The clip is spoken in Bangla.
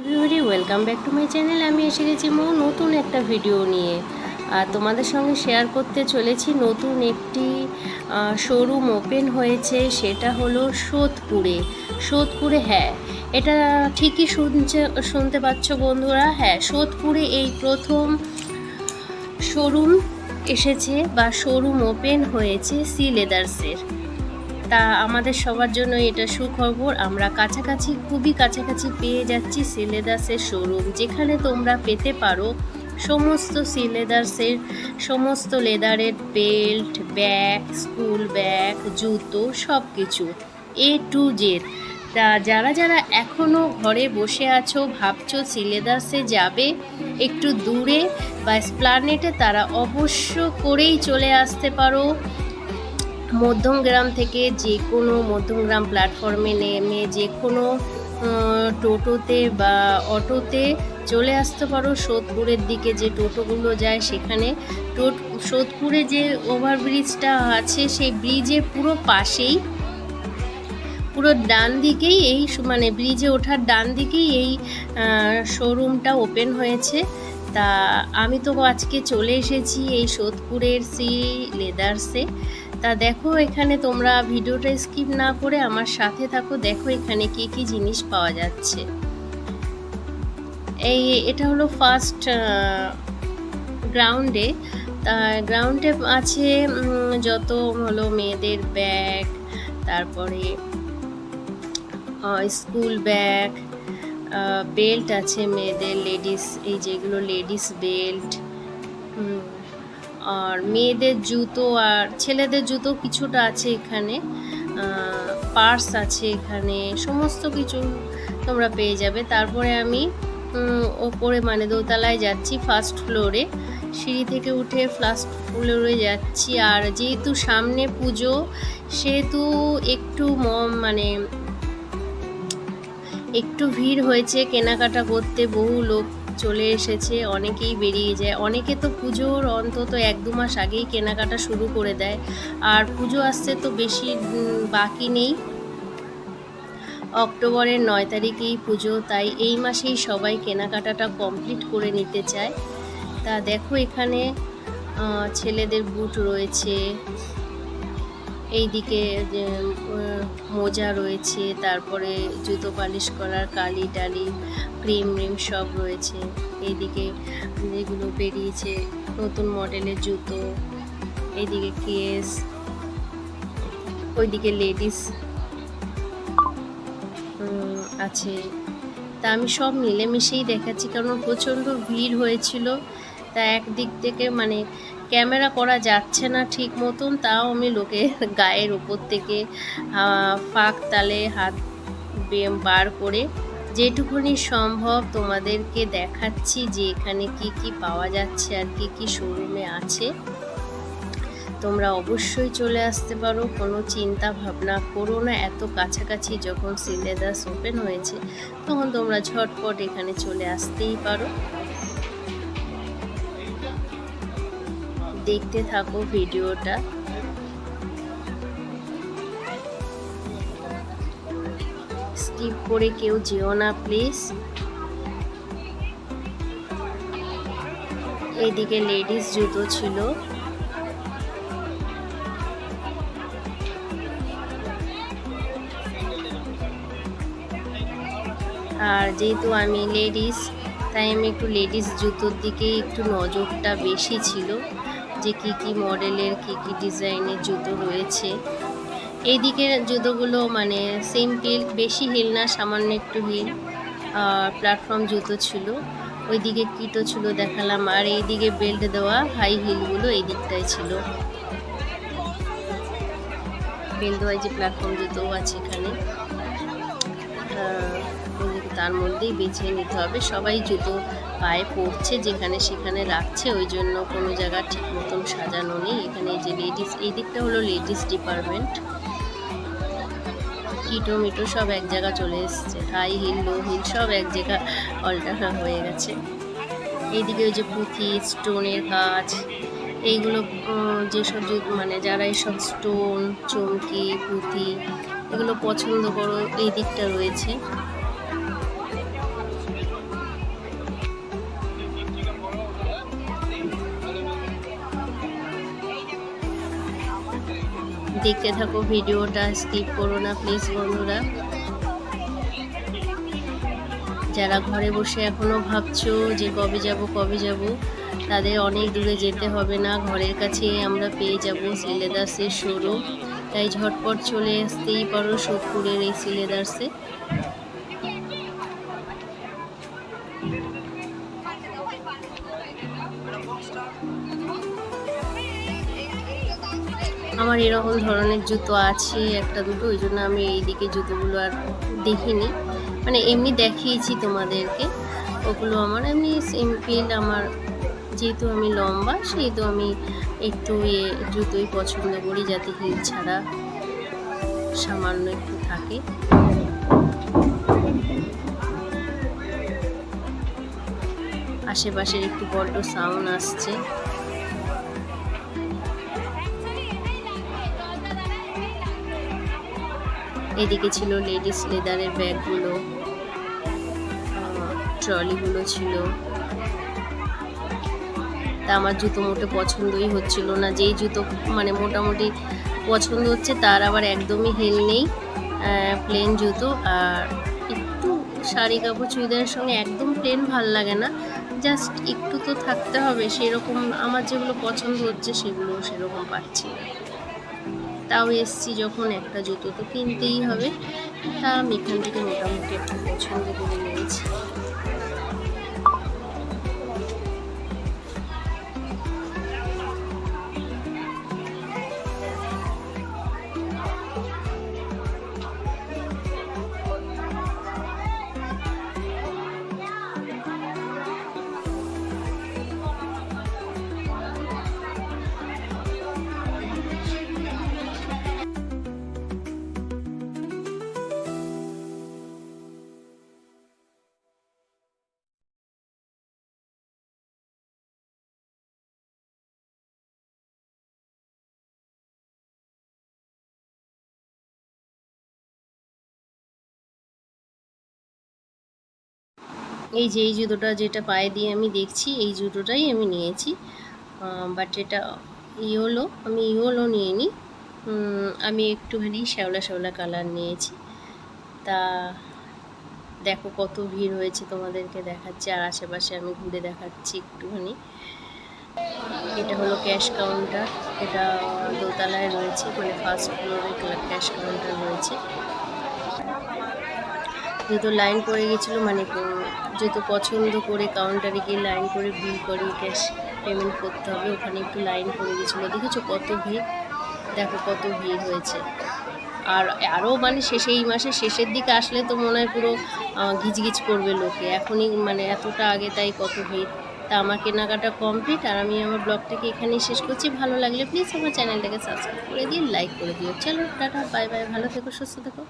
Everybody welcome back to my channel আমি এসে গেছি মো, নতুন একটা ভিডিও নিয়ে। আর তোমাদের সঙ্গে শেয়ার করতে চলেছি নতুন একটি শোরুম ওপেন হয়েছে, সেটা হলো সোদপুরে। সোদপুরে হ্যাঁ এটা ঠিকই শুনছে, শুনতে পাচ্ছ বন্ধুরা। হ্যাঁ সোদপুরে এই প্রথম শোরুম এসেছে বা শোরুম ওপেন হয়েছে সি লেদার্সের। তা আমাদের সবার জন্য এটা সুখবর। আমরা কাছাকাছি, খুবই কাছাকাছি পেয়ে যাচ্ছি সিলেদাসের শোরুম যেখানে তোমরা পেতে পারো সমস্ত সিলেদার্সের সমস্ত লেদারের বেল্ট ব্যাগ স্কুল ব্যাগ জুতো সব কিছু এ টু জেড তা যারা যারা এখনও ঘরে বসে আছো, ভাবছ সিলেদার্সে যাবে, একটু দূরে বা স্প্লানেটে তারা অবশ্য করেই চলে আসতে পারো। মধ্যমগ্রাম থেকে যে কোনো মধ্যমগ্রাম প্ল্যাটফর্মে নেমে যে কোনো টোটোতে বা অটোতে চলে আসতে পারো। সোদপুরের দিকে যে টোটোগুলো যায় সেখানে। টোট সোদপুরে যে ওভারব্রিজটা আছে, সেই ব্রিজের পুরো পাশেই, পুরো ডান দিকেই এই মানে ব্রিজে ওঠার ডান দিকেই এই শোরুমটা ওপেন হয়েছে। তা আমি তো আজকে চলে এসেছি এই সোদপুরের সি লেদার্সে। তা দেখো এখানে তোমরা ভিডিওটা স্কিপ না করে আমার সাথে থাকো। দেখো এখানে কি কি জিনিস পাওয়া যাচ্ছে। এই এটা হলো ফার্স্ট গ্রাউন্ডে তা গ্রাউন্ডে আছে যত হলো মেয়েদের ব্যাগ তারপরে স্কুল ব্যাগ বেল্ট আছে মেয়েদের লেডিস এই যেগুলো লেডিস বেল্ট আর মেয়েদের জুতো আর ছেলেদের জুতো কিছুটা আছে এখানে। পার্স আছে এখানে, সমস্ত কিছু তোমরা পেয়ে যাবে। তারপরে আমি ওপরে মানে দোতলায় যাচ্ছি ফার্স্ট ফ্লোরে সিঁড়ি থেকে উঠে ফার্স্ট ফ্লোরে যাচ্ছি। আর যেহেতু সামনে পুজো, সেহেতু একটু মানে একটু ভিড় হয়েছে কেনাকাটা করতে। বহু লোক চলে এসেছে, অনেকেই বেরিয়ে যায়। অনেকে তো পুজোর অন্তত এক দু মাস আগেই কেনাকাটা শুরু করে দেয়। আর পুজো আসতে তো বেশি বাকি নেই। অক্টোবরের নয় তারিখেই পুজো, তাই এই মাসেই সবাই কেনাকাটাটা কমপ্লিট করে নিতে চায়। তা দেখো এখানে ছেলেদের বুট রয়েছে। এইদিকে যে, মোজা রয়েছে তারপরে জুতো পালিশ করার কালি টালি ক্রিম রিম সব রয়েছে। এইদিকে যেগুলো বেরিয়েছে নতুন মডেলের জুতো এইদিকে কেস ওইদিকে লেডিস আছে। তা আমি সব মিলেমিশেই দেখাচ্ছি কারণ প্রচণ্ড ভিড় হয়েছিল। তা একদিক থেকে মানে ক্যামেরা করা যাচ্ছে না ঠিক মতন, তাও আমি লোকের গায়ের ওপর থেকে ফাঁক তালে হাত বার করে যেটুকুনি সম্ভব তোমাদেরকে দেখাচ্ছি যে এখানে কি কি পাওয়া যাচ্ছে আর কি কি শোরুমে আছে। তোমরা অবশ্যই চলে আসতে পারো, কোনো চিন্তা ভাবনা করো না। এত কাছাকাছি যখন সিলেদাস ওপেন হয়েছে, তখন তোমরা ঝটপট এখানে চলে আসতেই পারো। দেখতে থাকো ভিডিওটা। স্কিপ করে কেউ যেও না, প্লিজ। এইদিকে লেডিস জুতো ছিল। আর যেহেতু আমি লেডিস, তাই আমি একটু লেডিস জুতোর দিকে একটু নজরটা বেশি ছিল। যে কি কি মডেলের, কি কি ডিজাইনের জুতো রয়েছে। এইদিকে জুতোগুলো মানে সিম্পল বেশি হিল না, সামান্য একটু হিল প্ল্যাটফর্ম জুতো ছিল। ওইদিকে কিটো ছিল দেখালাম, আর এইদিকে বেল্ট দেওয়া হাই হিলগুলো এই দিকটায় ছিল। বেল্ট দেওয়া যে প্ল্যাটফর্ম জুতোও আছে এখানে। তার মধ্যেই বেছে নিতে হবে। সবাই জুতো পায়ে পড়ছে, যেখানে সেখানে রাখছে, ওই জন্য কোনো জায়গা ঠিক মতন সাজানো নেই। এখানে যে লেডিস এই দিকটা হলো লেডিস ডিপার্টমেন্ট কিটো মিটো সব এক জায়গা চলে এসছে। হাই, হিল, লো, হিল সব এক জায়গা অল্টার হয়ে গেছে। এইদিকে ওই যে পুঁথি, স্টোনের কাজ, এইগুলো যেসব মানে যারা এইসব স্টোন চমকি পুঁথি, এগুলো পছন্দ করো, এই দিকটা রয়েছে। দেখতে থাকো, ভিডিওটা স্কিপ করো না প্লিজ বন্ধুরা। যারা ঘরে বসে এখনও ভাবছ যে কবে যাব কবে যাব, তাদের অনেক দূরে যেতে হবে না। ঘরের কাছে আমরা পেয়ে যাব সিলেদার্সের শোরুম তাই ঝটপট চলে আসতেই পারো সোদপুরের এই সিলেদার্সে। আমার এরকম ধরনের জুতো আছে, একটা দুটো, ওই জন্য আমি এইদিকে জুতোগুলো আর দেখিনি। মানে এমনি দেখিয়েছি তোমাদেরকে, ওগুলো আমার এমনি সিম্পল আমার যেহেতু আমি লম্বা, সেহেতু আমি একটু এ জুতোই পছন্দ করি, যাতে হিল ছাড়া সামান্য একটু থাকে। আশেপাশের একটু বড্ড সাউন্ড আসছে। এদিকে ছিল লেডিস লেদারের ব্যাগগুলো ট্রলিগুলো ছিল। তা আমার জুতো মোটে পছন্দই হচ্ছিল না। যেই জুতো মানে মোটামুটি পছন্দ হচ্ছে, তার আবার একদমই হেল নেই প্লেন জুতো। আর একটু শাড়ি কাপড় চুড়িদারের সঙ্গে একদম প্লেন ভালো লাগে না। জাস্ট একটু তো থাকতে হবে, সেরকম আমার যেগুলো পছন্দ হচ্ছে, সেগুলো সেরকম পাচ্ছি না। তাও এসছি যখন একটা জুতো তো কিনতেই হবে। তা আমি এখান থেকে মোটামুটি একটু পছন্দ করে নিয়েছি। এই যে, এই জুতোটা যেটা পায়ে দিয়ে আমি দেখছি, এই জুতোটাই আমি নিয়েছি। বাট এটা ইয়োলো, আমি ইয়োলো নিয়ে নিই আমি একটুখানি শ্যাওলা শ্যাওলা কালার নিয়েছি। তা দেখো কত ভিড় হয়েছে তোমাদেরকে দেখাচ্ছি, আর আশেপাশে আমি ঘুরে দেখাচ্ছি একটুখানি। এটা হলো ক্যাশ কাউন্টার এটা দোতলায় রয়েছে মানে ফার্স্ট ফ্লোরে ক্যাশ কাউন্টার রয়েছে। যেহেতু লাইন পড়ে গেছিল মানে যেহেতু পছন্দ করে কাউন্টারে গিয়ে লাইন করে বিল করে ক্যাশ পেমেন্ট করতে হবে, ওখানে একটু লাইন পড়ে গেছিল। দেখেছ কত ভিড়? দেখো কত ভিড় হয়েছে। আর আরও মানে শেষে, এই মাসের শেষের দিকে আসলে তো মনে হয় পুরো ঘিচঘিচ করবে লোকে। এখনই মানে এতটা আগে তাই কত ভিড়। তা আমার কেনাকাটা কমপ্লিট আর আমি আমার ব্লগটাকে এখানেই শেষ করছি। ভালো লাগলে প্লিজ আমার চ্যানেলটাকে সাবস্ক্রাইব করে দিন লাইক করে দিও। চলো, টাটা বাই বাই ভালো থেকো, সুস্থ থেকো।